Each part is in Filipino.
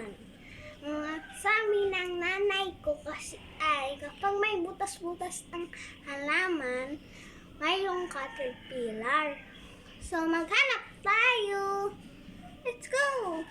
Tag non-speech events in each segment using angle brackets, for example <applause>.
halaman. Mga sa amin ng nanay ko kasi ay kapag may butas-butas ang halaman, mayroong caterpillar. So maghanap tayo. Let's go!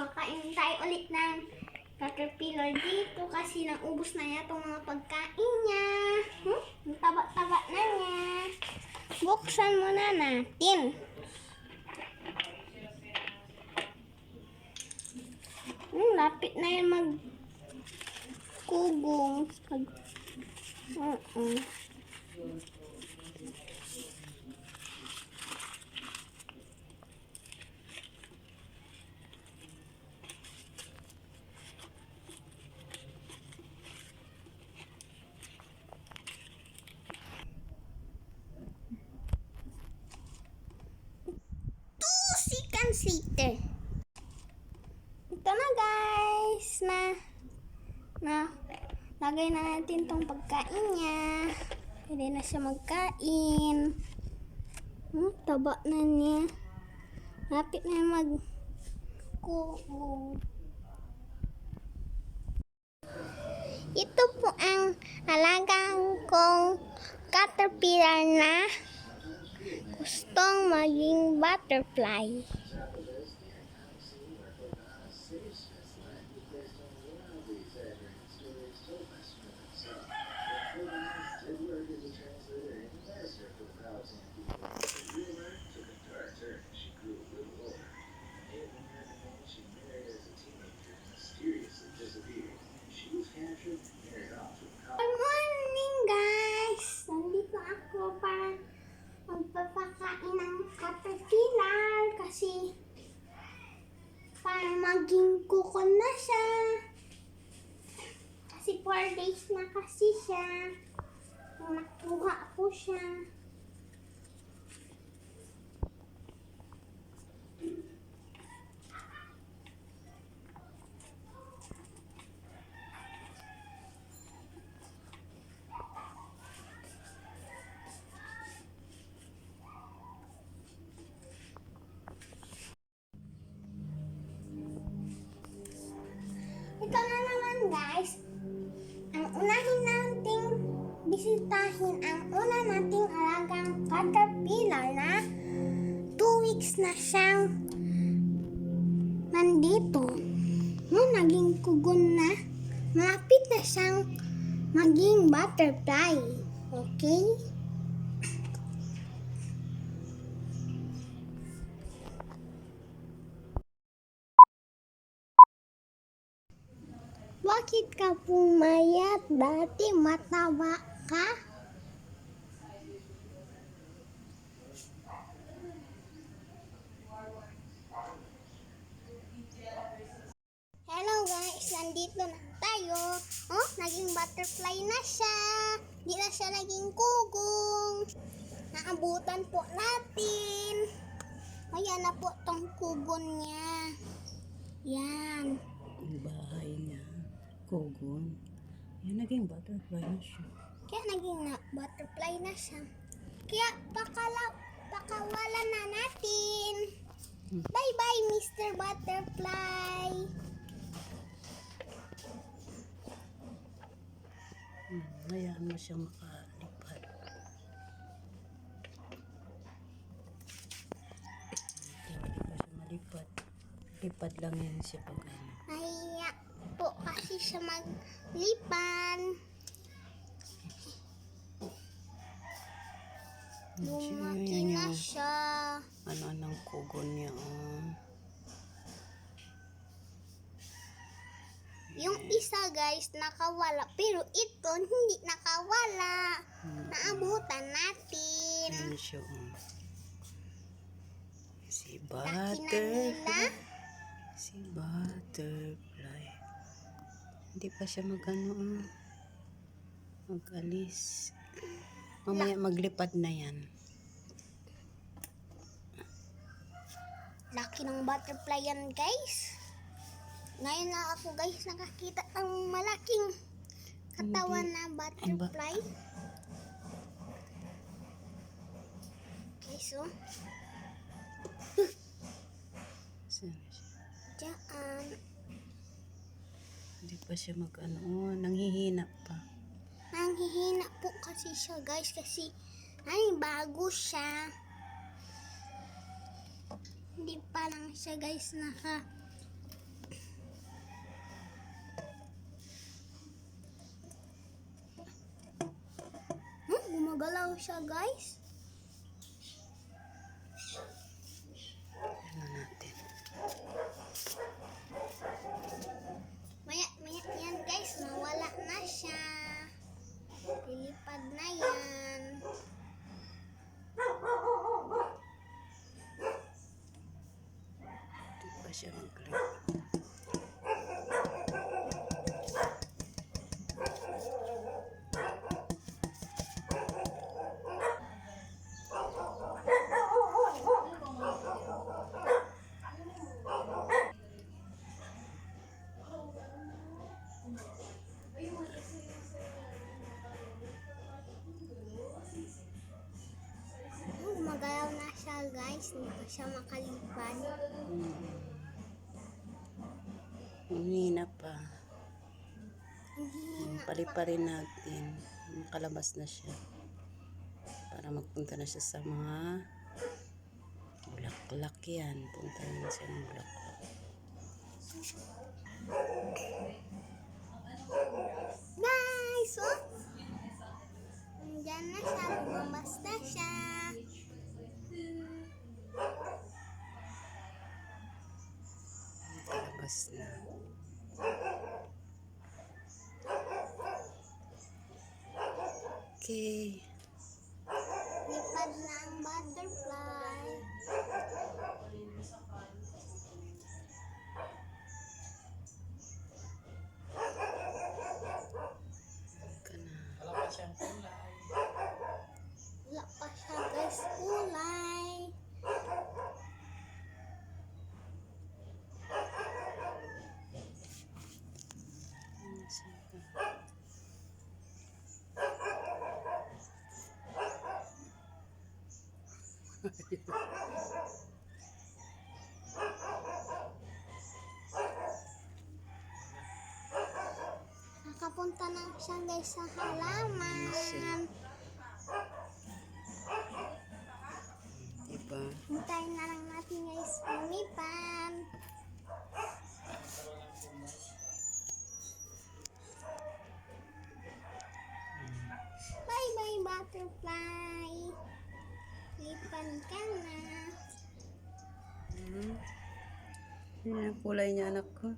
Magpakain tayo ulit ng caterpillar dito kasi naubos na niya itong mga pagkain niya. Hmm? Taba-taba na niya. Buksan muna natin. Hmm, lapit na yan mag kugong. Pag... Uh-uh. two seconds later. Ito na guys, na, na, lagay na natin tong pagkain niya. Pwede na siya magkain. Hmm, taba na niya. Lapit na mag kuko. Ito po ang alagang kong caterpillar na gustong maging butterfly. Good morning guys! Nandito ako para magpapakain ng caterpillar kasi para kuko na siya. Kasi 4 days na kasi siya. Nakuha ko siya. Ang una nating alagang caterpillar na 2 weeks na siyang nandito. No, naging kugon na. Malapit na siyang maging butterfly. Okay? Bakit ka pumayat? Dati mataba ka? Guys, nandito na tayo. Oh, naging butterfly na siya. Di na siya naging kugong. Naabutan po natin. Ayan na po tong kugon niya. Yan. Ang bahay niya, Kogon. Yan, naging butterfly na siya. Kaya naging na butterfly na siya. Kaya pakala, pakawalan na natin. Hmm. Bye-bye, Mr. Butterfly. Hmm, hayaan mo siyang makalipad. Hindi pa siya malipad. Lipad lang yan siya pag ano. Nahiya po kasi siya maglipan. Lumaki na siya. ano ng kugon niya. Oh. Yung isa guys, nakawala. Pero ito, hindi nakawala. Hmm. Naabutan natin. Yan siya. Oh. Si. Butterfly. Si Butterfly. Hindi pa siya magano ah. Mag-alis. Mamaya maglipad na yan. Laki ng butterfly yan guys. Ngayon na ako guys nakakita ng malaking katawan na butterfly. Okay, so, dyan. Hindi pa siya mag-ano. Oh, nanghihina pa. Nanghihina po kasi siya guys kasi ay bago siya. Hindi pa lang siya guys naka Gumagalaw siya guys. Ano natin? Maya, maya yan guys, nawala na siya. Lilipad na yan. Hindi pa siya maglipad. Hmm, Gumagalaw na siya hindi pa siya makalipad. Hmm. Humina pa. Hindi na Pali-pali natin. Makalabas na siya. Para magpunta na siya sa mga bulaklak yan. Punta na siya ng bulaklak. Guys, oh! Nandyan na siya, lumabas na siya. Kalabas na. Okay. Lipad na ang butterfly. Ka na. Wala pa siya guys, kulay. Nakapunta na siya guys sa halaman. Diba? Hintayin na lang natin guys lumipan. Bye bye butterfly. Lipan ka na. Hmm. Ang kulay niya anak ko.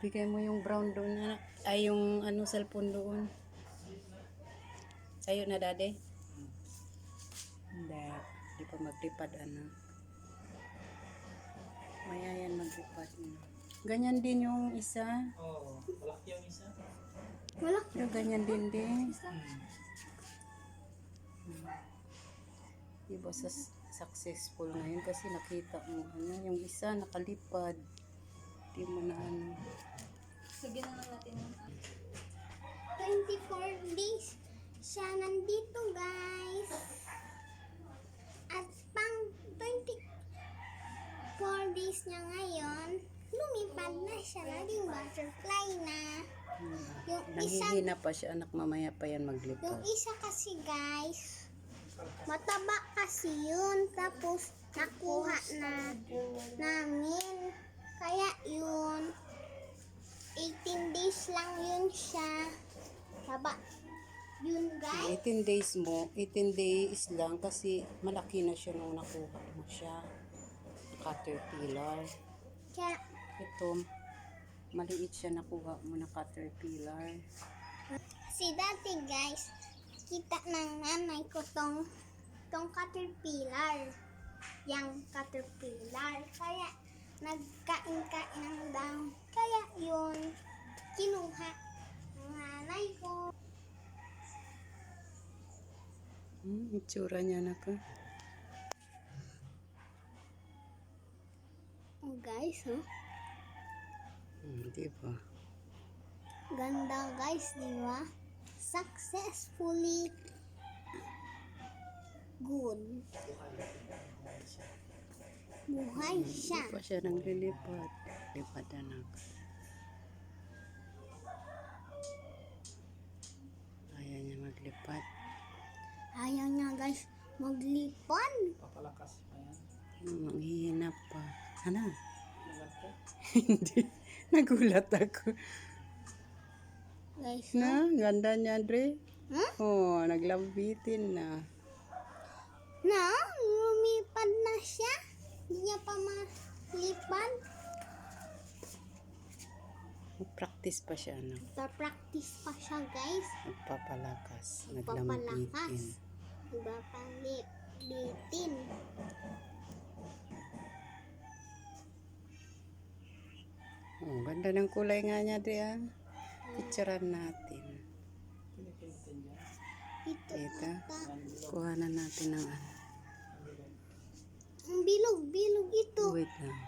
Bigay mo yung brown doon anak. Ay yung ano cellphone doon. Sa'yo na daddy? Hindi. Hindi pa maglipad anak. Maya yan maglipad na. Ganyan din yung isa. Oo, malaki yung isa. Wala. Yung ganyan din din. Diba sa, successful ngayon kasi nakita mo ano, yung isa nakalipad. Di mo na ano. 24 days siya nandito guys. At pang 24 days niya ngayon, lumipad na siya. Naging butterfly na. Hmm. Yung Nanghihina pa siya anak mamaya pa yan yung maglipad. isa kasi guys, mataba kasi yun. Tapos nakuha na namin. Kaya yun, 18 days lang yun siya. Taba. Yun guys. 18 days mo, 18 days lang kasi malaki na siya nung nakuha mo siya. Caterpillar. Kaya Ito, maliit siya nakuha mo na caterpillar. Si dati guys, kita ng nanay ko tong, tong caterpillar. Yang caterpillar. Kaya nagkain-kain dahon. Kaya yun, kinuha ng nanay ko. Hmm, itsura niya na ka. Oh guys, oh. Hmm, di ba? Ganda guys, di ba? Successfully good. Buhay siya. Di pa siya nang lilipad. Lipad anak. Ayaw niya maglipad. Ayaw niya guys maglipad. Papalakas pa yan. Hmm, manghihina pa. Ano? <laughs> Hindi. Nagulat ako. Guys, Na, ganda niya, Dre. Hmm? Oh, naglambitin na. Na, lumipad na siya. Hindi niya pa malipad. Practice pa siya, ano? Pa-practice pa siya, guys. Nagpapalakas. Nagpapalakas. Naglambitin. Litin. Oh, ganda ng kulay nga niya, Dre, ah. Picturean natin. Ito. Kuha na natin ng ano. Ang bilog, bilog ito. Wait lang.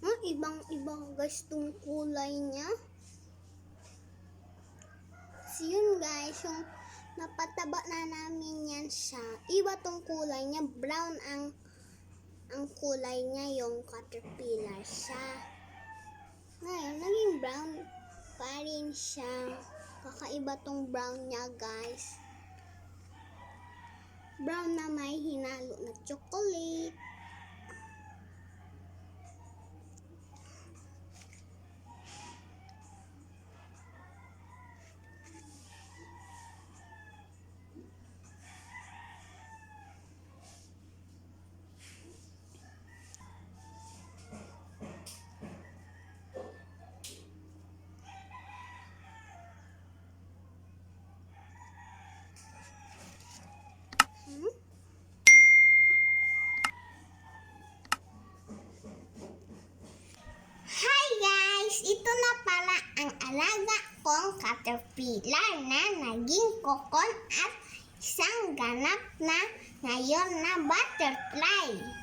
Hmm, ibang-ibang guys tong kulay niya. Yun guys, yung napataba na namin yan siya. Iba tong kulay niya, brown ang ang kulay niya yung caterpillar siya. Ngayon, naging brown pa rin siya. Kakaiba tong brown niya guys. Brown na may hinalo na chocolate. Hmm? Hi guys! Ito na pala ang alaga kong caterpillar na naging kokon at isang ganap na ngayon na butterfly.